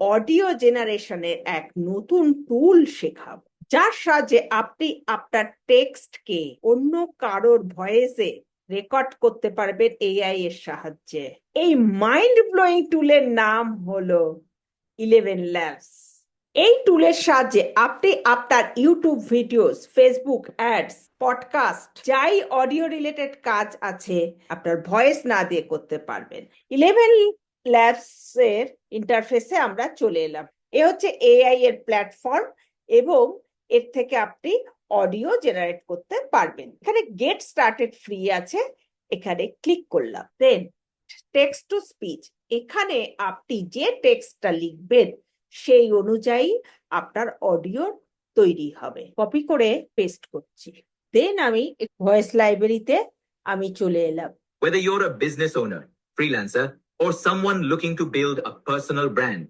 Audio জেনারেশনের এক নতুন টুল শেখাবো, যার সাহায্যে আপনি আপনার টেক্সটকে অন্য কারোর ভয়েসে রেকর্ড করতে পারবেন এআই এর সাহায্যে। এই মাইন্ড ব্লোয়িং টুলের নাম হলো ইলেভেন ল্যাবস এই টুলের সাহায্যে আপনি আপনার YouTube videos Facebook ads podcast যাই অডিও রিলেটেড কাজ আছে, আপনার ভয়েস না দিয়ে করতে পারবেন। ইলেভেন ল্যাবস এর ইন্টারফেসে আমরা চলে এলাম। এ হচ্ছে এআই এর প্ল্যাটফর্ম এবং এর থেকে আপনি অডিও জেনারেট করতে পারবেন। এখানে গেট স্টার্টেড ফ্রি আছে এখানে ক্লিক করলাম। দেন টেক্সট টু স্পিচ এখানে আপনি যে টেক্সটটা লিখবেন সেই অনুযায়ী আপনার অডিও তৈরি হবে। কপি করে পেস্ট করছি। দেন আমি ভয়েস লাইব্রেরিতে আমি চলে এলাম। Whether you're a business owner, freelancer, or someone looking to build a personal brand,